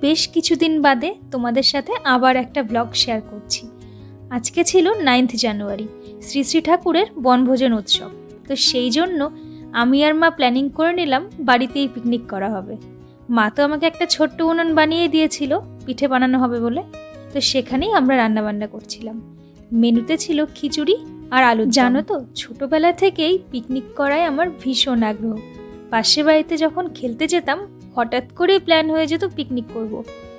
বেশ কিছুদিন বাদে তোমাদের সাথে আবার একটা ব্লগ শেয়ার করছি। আজকে ছিল নাইন্থ জানুয়ারি শ্রী শ্রী ঠাকুরের বনভোজন উৎসব। তো সেই জন্য আমি আর মা প্ল্যানিং করে নিলাম বাড়িতেই পিকনিক করা হবে। মা তো আমাকে একটা ছোট্ট উনুন বানিয়ে দিয়েছিল, পিঠে বানানো হবে বলে। তো সেখানেই আমরা রান্নাবান্না করছিলাম। মেনুতে ছিল খিচুড়ি আর আলু জানো তো, ছোটোবেলা থেকেই পিকনিক করায় আমার ভীষণ আগ্রহ। পাশের বাড়িতে যখন খেলতে যেতাম হঠাৎ করেই প্ল্যান হয়ে যেত পিকনিক করব।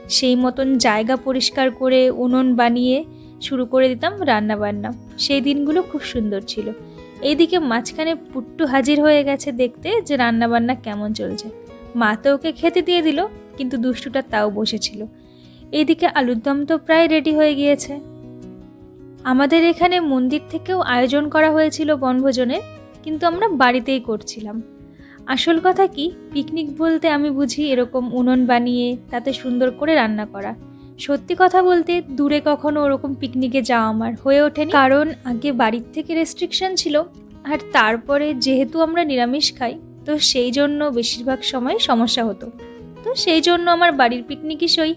সেই মতন জায়গা পরিষ্কার করে উনুন বানিয়ে শুরু করে দিতাম রান্না বান্না সেই দিনগুলো খুব সুন্দর ছিল। এইদিকে মাঝখানে পুট্টু হাজির হয়ে গেছে দেখতে যে রান্না বান্না কেমন চলছে। মা তো ওকে খেতে দিয়ে দিল, কিন্তু দুষ্টুটা তাও বসেছিল। এইদিকে আলুর দম তো প্রায় রেডি হয়ে গিয়েছে। আমাদের এখানে মন্দির থেকেও আয়োজন করা হয়েছিল বনভোজনের, কিন্তু আমরা বাড়িতেই করছিলাম। আসল কথা কি? পিকনিক বলতে আমি বুঝি এরকম উনুন বানিয়ে, তাতে সুন্দর করে রান্না করা। সত্যি কথা বলতে, দূরে কখনো ওরকম পিকনিকে যাওয়া আমার হয়ে ওঠেনি। কারণ আগে বাড়ির থেকে রেস্ট্রিকশন ছিল, আর তারপরে যেহেতু আমরা নিরামিষ খাই, তো সেই জন্য বেশিরভাগ সময় সমস্যা হতো। তো সেই জন্য আমার বাড়ির পিকনিকই সই।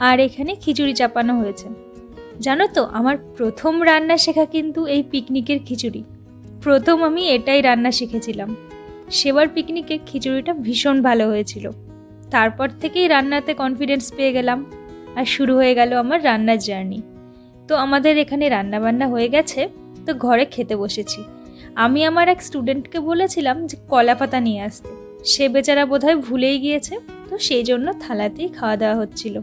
আর এখানে খিচুড়ি চাপানো হয়েছে। জানো তো, আমার প্রথম রান্না শেখা কিন্তু এই পিকনিকের খিচুড়ি। প্রথম আমি এটাই রান্না শিখেছিলাম। সেবার পিকনিকে খিচুড়িটা ভীষণ ভালো হয়েছিল। তারপর থেকেই রান্নাতে কনফিডেন্স পেয়ে গেলাম আর শুরু হয়ে গেল আমার রান্নার জার্নি তো আমাদের এখানে রান্না বান্না হয়ে গেছে, তো ঘরে খেতে বসেছি। আমি আমার এক স্টুডেন্টকে বলেছিলাম যে কলা পাতা নিয়ে আসতে। সে বেচারা বোধহয় ভুলেই গিয়েছে, তো সেই জন্য থালাতেই খাওয়া দাওয়া হচ্ছিল।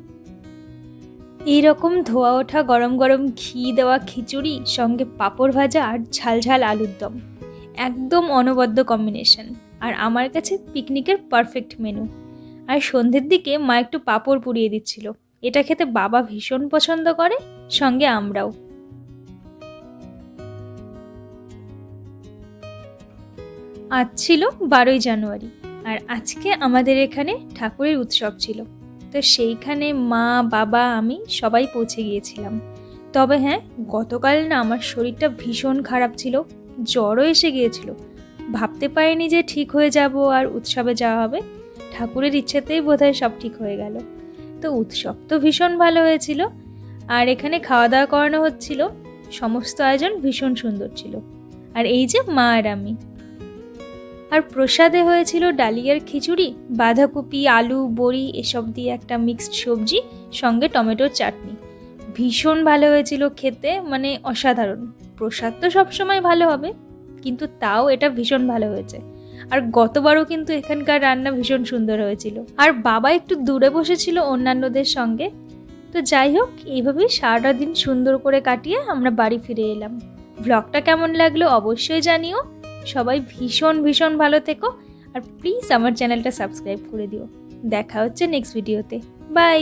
এই রকম ধোয়া ওঠা গরম গরম ঘি দেওয়া খিচুড়ি, সঙ্গে পাঁপড় ভাজা আর ঝাল ঝাল আলুর দম। একদম অনবদ্য কম্বিনেশন আর আমার কাছে পিকনিকের পারফেক্ট মেনু আর সন্ধ্যের দিকে মা একটু পাঁপড় পুড়িয়ে দিচ্ছিল। এটা খেতে বাবা ভীষণ পছন্দ করে, সঙ্গে আমরাও। আজ ছিল বারোই জানুয়ারি, আর আজকে আমাদের এখানে ঠাকুরের উৎসব ছিল। তো সেইখানে মা, বাবা, আমি সবাই পৌঁছে গিয়েছিলাম। তবে হ্যাঁ গতকাল না আমার শরীরটা ভীষণ খারাপ ছিল। জ্বরও এসে গিয়েছিল। ভাবতে পারিনি যে ঠিক হয়ে যাব আর উৎসবে যাওয়া হবে। ঠাকুরের ইচ্ছেতেই বোধহয় সব ঠিক হয়ে গেল। তো উৎসব তো ভীষণ ভালো হয়েছিল। আর এখানে খাওয়া দাওয়া করানো হচ্ছিল। সমস্ত আয়োজন ভীষণ সুন্দর ছিল। আর এই যে মা আর আমি। আর প্রসাদে হয়েছিল ডালিয়ার খিচুড়ি, বাঁধাকপি, আলু, বড়ি এসব দিয়ে একটা মিক্সড সবজি, সঙ্গে টমেটোর চাটনি। ভীষণ ভালো হয়েছিল খেতে মানে অসাধারণ। প্রসাদ তো সবসময় ভালো হবে, কিন্তু তাও এটা ভীষণ ভালো হয়েছে। আর গতবারও কিন্তু এখানকার রান্না ভীষণ সুন্দর হয়েছিল। আর বাবা একটু দূরে বসেছিল অন্যান্যদের সঙ্গে। তো যাই হোক, এইভাবেই সারাটা দিন সুন্দর করে কাটিয়ে আমরা বাড়ি ফিরে এলাম। ব্লগটা কেমন লাগল অবশ্যই জানিও। সবাই ভীষণ ভীষণ ভালো থেকো। আর প্লিজ আমার চ্যানেলটা সাবস্ক্রাইব করে দিও। দেখা হচ্ছে নেক্সট ভিডিওতে বাই